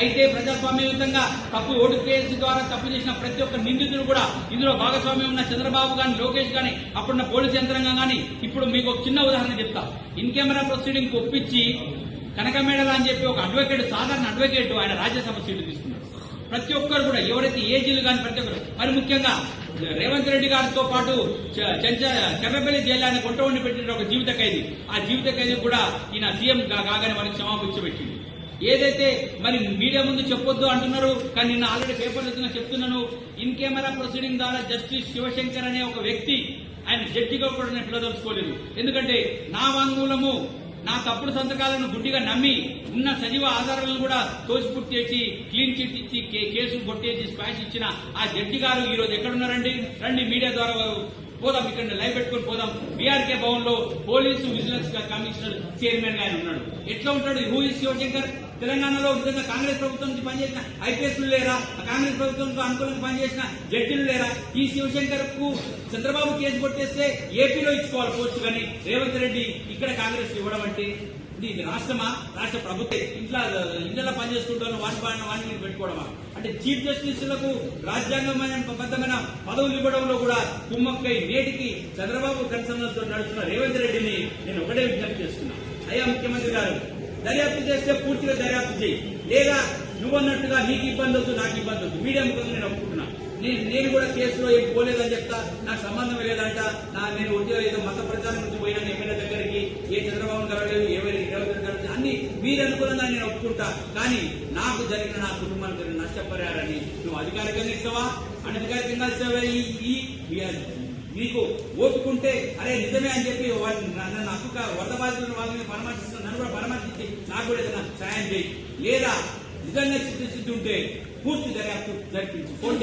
అయితే ప్రజాస్వామ్యయుతంగా తప్పు ఓటు కేసు ద్వారా తప్పు చేసిన ప్రతి ఒక్క నిందితుడు కూడా ఇందులో భాగస్వామ్యం ఉన్న చంద్రబాబు గాని లోకేష్ గాని అప్పుడున్న పోలీసు యంత్రాంగం గాని ఇప్పుడు మీకు ఒక చిన్న ఉదాహరణ చెప్తా. ఇన్ కెమెరా ప్రొసీడింగ్ ఒప్పించి కనకమేడల అని చెప్పి ఒక అడ్వకేట్ సాధారణ అడ్వకేట్ ఆయన రాజ్యసభ సీటు తీసుకున్నారు ప్రతి ఒక్కరు కూడా ఎవరైతే ఏజీలు కానీ ప్రతి ఒక్కరు మరి ముఖ్యంగా రేవంత్ రెడ్డి గారితో పాటు చెంచ చెర్రపల్లి జైలు ఆయన కొంట ఉండి పెట్టిన ఒక జీవిత ఖైదీ. ఆ జీవిత ఖైదీ కూడా ఈయన సీఎం కాగానే మనకి క్షమాపించి పెట్టింది. ఏదైతే మరి మీడియా ముందు చెప్పొద్దు అంటున్నారు కానీ నిన్న ఆల్రెడీ పేపర్లు వచ్చిన చెప్తున్నాను ఇన్ కెమెరా ప్రొసీడింగ్ ద్వారా జస్టిస్ శివశంకర్ అనే ఒక వ్యక్తి ఆయన జడ్జిగా కూడా నేను పిలదలుచుకోలేదు ఎందుకంటే నా వాంగ్మూలము నా తప్పుడు సంతకాలను గుడ్డిగా నమ్మి ఉన్న సజీవ ఆధారాలను కూడా తోసిపుట్ చేసి క్లీన్ చిట్ ఇచ్చి కేసు కొట్టేసి స్పాష్ ఇచ్చిన ఆ జడ్జి గారు ఈ రోజు ఎక్కడున్నారండి? రండి మీడియా ద్వారా పోదాం ఇక్కడ లైవ్ పెట్టుకొని పోదాం. బీఆర్కే భవన్లో పోలీసు విజిలెన్స్ కమిషనర్ చైర్మన్గా ఆయన ఉన్నాడు. ఎట్లా ఉంటాడు? హూ ఇస్ శివశంకర్ తెలంగాణలో విధంగా కాంగ్రెస్ ప్రభుత్వంకి పనిచేసిన ఐపీఎస్లు లేరా? కాంగ్రెస్ ప్రభుత్వంతో అనుకూలంగా పనిచేసిన జడ్జిలు లేరా? ఈ శివశంకర్కు చంద్రబాబు కేసు కొట్టేస్తే ఏపీలో ఇచ్చుకోవాలి పోస్టు కానీ రేవంత్ రెడ్డి ఇక్కడ కాంగ్రెస్ ఇవ్వడం అంటే ఇది రాష్ట్రమా? రాష్ట్ర ప్రభుత్వం ఇంట్లో ఇంట్లో పనిచేసుకుంటాను వాటి పాడిన వాటిని పెట్టుకోవడమా? అంటే చీఫ్ జస్టిస్లకు రాజ్యాంగమైన బద్దమైన పదవులు ఇవ్వడంలో కూడా కుమ్మక్కై నేటికి చంద్రబాబు కన్సర్న్లతో నడుస్తున్న రేవంత్ రెడ్డిని నేను ఒకటే విజ్ఞప్తి చేస్తున్నా. అయ్యా ముఖ్యమంత్రి గారు దర్యాప్తు చేస్తే పూర్తిగా దర్యాప్తు చేయి. లేదా నువ్వన్నట్టుగా నీకు ఇబ్బంది వద్దు నాకు ఇబ్బంది వద్దు మీడియా ముఖంగా నేను ఒప్పుకుంటున్నా నేను నేను కూడా కేసులో ఏం పోలేదని చెప్తా. నాకు సంబంధం లేదంట. నా నేను ఉద్యోగ ఏదో మత ప్రచారం నుంచి పోయినా ఎమ్మెల్యే దగ్గరికి ఏ చంద్రబాబు కలవలేదు ఎవరి కలవలేదు అన్ని మీరు అనుకున్నదాన్ని నేను ఒప్పుకుంటా. కానీ నాకు జరిగిన నా కుటుంబానికి జరిగిన నష్టపరిహారాన్ని నువ్వు అధికారికంగా ఇస్తావా? అనధికారికంగా ఇస్తావా? ఈ మీకు నీకు ఓపుకుంటే అరే నిజమే అని చెప్పి నన్ను హక్కు వరద బాధితులను వాళ్ళని పరామర్శిస్తున్న నన్ను కూడా పరామర్శించి నాకు కూడా ఏదైనా సాయం చేయి. లేదా నిజంగా చిత్తశుద్ధి ఉంటే పూర్తి దర్యాప్తు జరిపించి. ఫోన్